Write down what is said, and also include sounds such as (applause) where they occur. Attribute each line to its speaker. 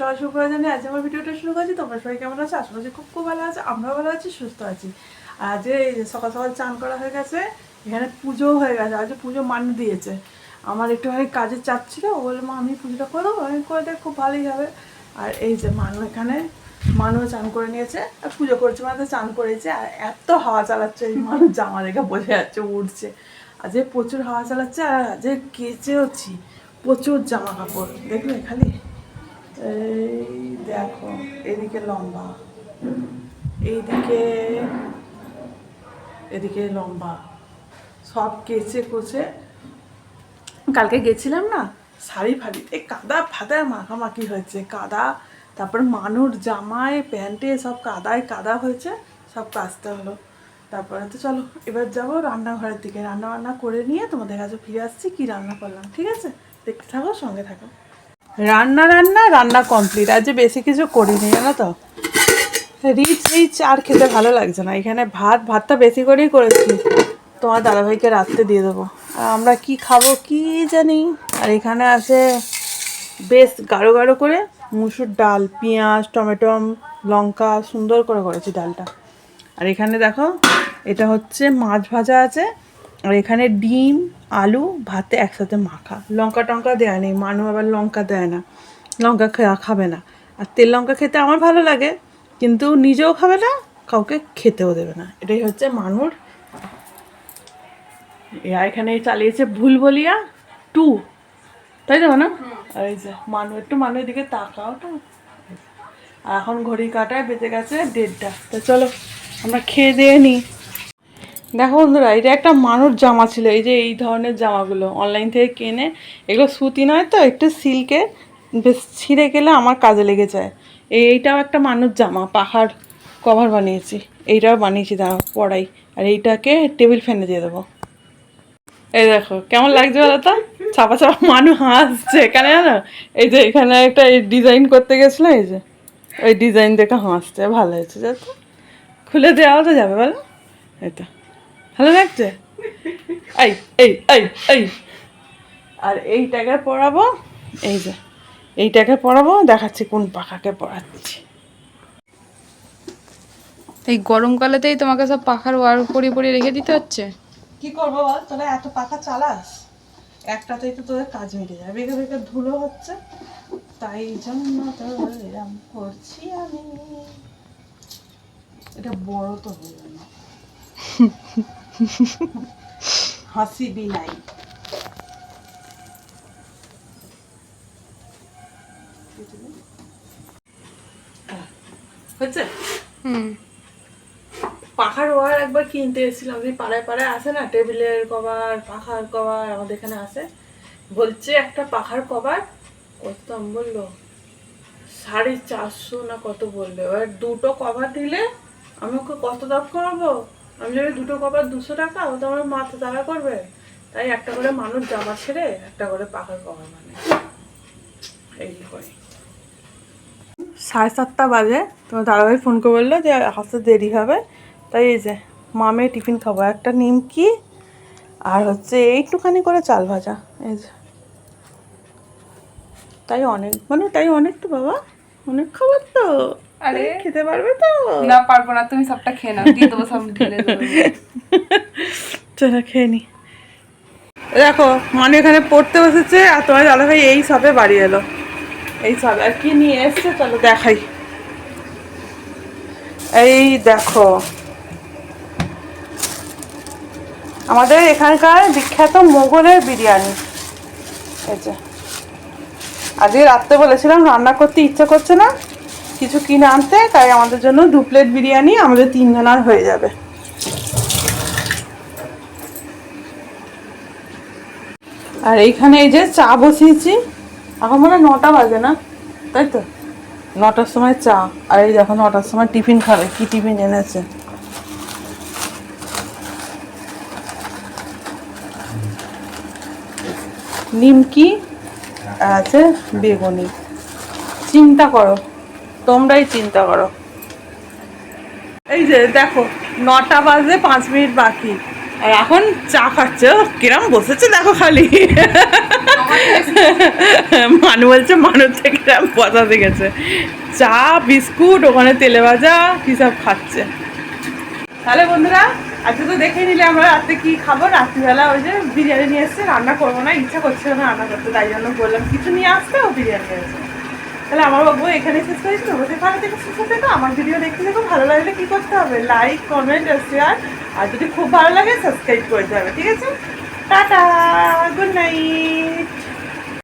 Speaker 1: সকাল শুরু করে জানি, আজ আমার ভিডিওটা শুরু করছি। তোমরা সবাই কেমন আছে? আশা করছি খুব খুব ভালো আছে, আমরাও ভালো আছি, সুস্থ আছি। আর যে সকাল সকাল চান করা হয়ে গেছে, এখানে পুজোও হয়ে গেছে, আজ পুজো মান দিয়েছে। আমার একটুখানি কাজের চাপ ছিল, ও বলল, মা, আমি পুজোটা করে দেবো আমি করে দেখ খুব ভালোই হবে। আর এই যে মানু এখানে মানু চান করে নিয়েছে, আর পুজো করছে মানে চান করেছে, আর এত হাওয়া চালাচ্ছে, এই মানুষ জামা দেখে বোঝা যাচ্ছে উঠছে আর যে প্রচুর হাওয়া চালাচ্ছে, আর যে কেচেওছি, প্রচুর জামা কাপড় দেখলে খালি? এই দেখো, এদিকে লম্বা। এইদিকে, এদিকে লম্বা। সব কেচে কুচে। কালকে গেছিলাম না, শাড়ি ফাড়ি এই কাদা ফাদায় মাখামাখি হয়েছে, কাদা। তারপর মানুর জামায় প্যান্টে সব কাদায় কাদা হয়েছে, সব কাচতে হলো। তারপরে তো চলো, এবার যাব রান্নাঘরের দিকে। রান্না বান্না করে নিয়ে তোমাদের কাছে ফিরে আসছি, কি রান্না করলাম, ঠিক আছে? দেখতে থাকো, সঙ্গে থাকো। রান্না রান্না রান্না কমপ্লিট আজ বেশি কিছু করিনি, জানো তো? রিচ রিচ, আর খেতে ভালো লাগছে না। এখানে ভাত, ভাতটা বেশি করেই করেছি। তোমার দাদাভাইকে রাত্রে দিয়ে দেবো। আর আমরা কি খাব কি জানি? আর এখানে আছে বেশ গাঢ় গাঢ় করে মুসুর ডাল, পেঁয়াজ, টমেটো, লঙ্কা, সুন্দর করে করেছি ডালটা। আর এখানে দেখো, এটা হচ্ছে মাছ ভাজা আছে। আর এখানে ডিম আলু ভাতে একসাথে মাখা। লঙ্কা টঙ্কা দেওয়া নেই মানু আবার লঙ্কা দেয় না লঙ্কা খাবে না। আর তেল লঙ্কা খেতে আমার ভালো লাগে কিন্তু নিজেও খাবে না কাউকে খেতেও দেবে না। এটাই হচ্ছে মানুর। এরা এখানে চালিয়েছে ভুল বলিয়া টু। তাই তো না এই যে মানু একটু মানুষের দিকে তাকাও তো। আর এখন ঘড়ি কাটায় বেঁচে গেছে দেড়টা। তো চলো আমরা খেয়ে দিয়ে নিই। দেখো বন্ধুরা, এটা একটা মানুষ জামা ছিল। এই যে এই ধরনের জামাগুলো অনলাইন থেকে কিনে, এগুলো সুতি নয় তো, একটু সিল্কে বেশ ছিঁড়ে গেলে আমার কাজে লেগে যায়। এই, এইটাও একটা মানুষ জামা, পাহাড় কভার বানিয়েছি। এইটাও বানিয়েছি দাঁড়া পড়াই। আর এইটাকে টেবিল ফ্যানে দিয়ে দেবো। এই দেখো, কেমন লাগছে বলো তো? ছাপা ছাপা মানুষ হাসছে এখানে জানো? এই যে এখানে একটা এই ডিজাইন করতে গেছিল, এই যে, ওই ডিজাইন দেখে হাসছে, ভালো হয়েছে যাতে খুলে দেওয়া তো যাবে বলো? এটা ভালো লাগছে? এই এই এই এই। আর এই এইটাকে পড়াবো এই যে এই এইটাকে পড়াবো দেখাচ্ছি কোন পাখাকে পড়াচ্ছি
Speaker 2: এই গরমকালেতেই তোমাকে সব পাখার ওয়ার পরিয়ে পরিয়ে রেখে দিতে হচ্ছে?
Speaker 1: কি করব বল? তোরা এত পাখা চালাস? একটাতেই তো তোদের কাজ মিটে যাবে বেগে বেগে ধুলো হচ্ছে। তাই জন্য তো এরম করছি আমি। এটা বড় তো হলো না। (laughs) হাসিবি নাই হচ্ছে
Speaker 2: হুম।
Speaker 1: পাখার ওয়ার একবার কিনতে এসেছিলাম যে পাড়ায় পাড়ায় আসে না টেবিলের কভার পাখার কভার আমাদের এখানে আসে বলছে একটা পাখার কভার কত দাম বলল? সাড়ে চারশো না কত বলল এবার দুটো কভার দিলে আমি ওকে কত দাম করব? আমি যদি দুটো কভার দুশো টাকা, ও তো আমার মাথা তারা করবে। তাই একটা করে মানুষ জামা ছেড়ে, একটা করে পাখার কভার মানে এই করে। সাড়ে সাতটা বাজে তোমার দাদাভাই ফোন করে বলল যে, আসতে দেরি হবে। তাই এই যে মামে টিফিন খাব। একটা নিমকি আর হচ্ছে এইটুখানি করে চাল ভাজা। এই যে। তাই অনেক মানে তাই অনেক তো বাবা, অনেক খাবার তো।
Speaker 2: আরে।
Speaker 1: খেতে পারবে তো?
Speaker 2: না পারব না তুমি সবটা খেয়ে নাও দিয়ে দেবো সব ঢেলে দেবো। (laughs)
Speaker 1: চলো খেয়ে নি। দেখো মানে এখানে পড়তে বসেছে আর তোমার দাদাভাই এই সবে বাড়ি এলো। এই সবে আর কি নিয়ে এসছে চলো দেখাই। এই দেখো। আমাদের এখানকার বিখ্যাত মোগলের বিরিয়ানি। এই যে। আজকে রাত্রে বলেছিলাম রান্না করতে ইচ্ছে করছে না। কিছু কিনে আনতে, তাই আমাদের জন্য দু প্লেট বিরিয়ানি আমাদের তিনজনার হয়ে যাবে। আর এইখানে এই যে চা বসিয়েছি। এখন মনে হয় নটা বাজে না? তাই তো? নটার সময় চা। আর এই দেখো নটার সময় টিফিন খাবে, কি টিফিন এনেছে? নিমকি আছে বেগুনি। চিন্তা করো। তোমরাই চিন্তা করো। এই যে দেখো, নটা বাজে পাঁচ মিনিট বাকি। আর এখন চা খাচ্ছে কিরম বসেছে দেখো খালি। মানু বলছে মানুষ থেকে বসাতে গেছে চা, বিস্কুট, ওখানে তেলে ভাজা, কি সব খাচ্ছে। তাহলে বন্ধুরা, আজকে তো দেখে নিলে আমরা রাত্রে কি খাব? রাত্রিবেলা ওই যে বিরিয়ানি নিয়ে এসছে, রান্না করব না, ইচ্ছা করছে না রান্না করতে, তাই জন্য বললাম, কিছু নিয়ে আসতে ও বিরিয়ানি নিয়ে তাহলে আমার বাবু এখানে শেষ করেছি তোমাদের ভালো থেকে শেষ হতে তো আমার ভিডিও দেখতে দেখো, ভালো লাগলে কী করতে হবে? লাইক কমেন্ট আর শেয়ার আর যদি খুব ভালো লাগে সাবস্ক্রাইব করতে হবে, ঠিক আছে? Tata good night